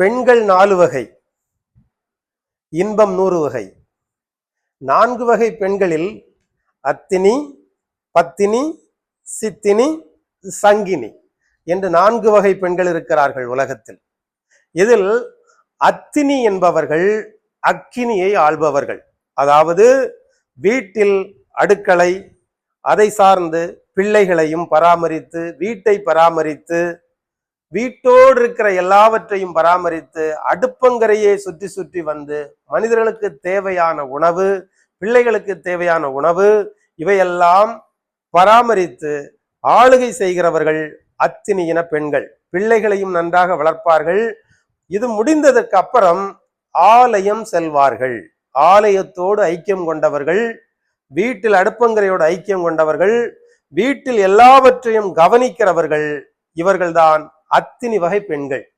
பெண்கள் நாலு வகை இன்பம் நூறு வகை. நான்கு வகை பெண்களில் அத்தினி பத்தினி சித்தினி சங்கினி என்று நான்கு வகை பெண்கள் இருக்கிறார்கள் உலகத்தில். இதில் அத்தினி என்பவர்கள் அக்கினியை ஆள்பவர்கள். அதாவது வீட்டில் அடுக்களை அதை சார்ந்து பிள்ளைகளையும் பராமரித்து வீட்டை பராமரித்து வீட்டோடு இருக்கிற எல்லாவற்றையும் பராமரித்து அடுப்பங்கரையே சுற்றி சுற்றி வந்து மனிதர்களுக்கு தேவையான உணவு பிள்ளைகளுக்கு தேவையான உணவு இவையெல்லாம் பராமரித்து ஆளுகை செய்கிறவர்கள் அத்தினியின பெண்கள். பிள்ளைகளையும் நன்றாக வளர்ப்பார்கள். இது முடிந்ததற்கு அப்புறம் ஆலயம் செல்வார்கள். ஆலயத்தோடு ஐக்கியம் கொண்டவர்கள் வீட்டில் அடுப்பங்கரையோடு ஐக்கியம் கொண்டவர்கள் வீட்டில் எல்லாவற்றையும் கவனிக்கிறவர்கள் இவர்கள்தான் அத்தினி வகை பெண்கள்.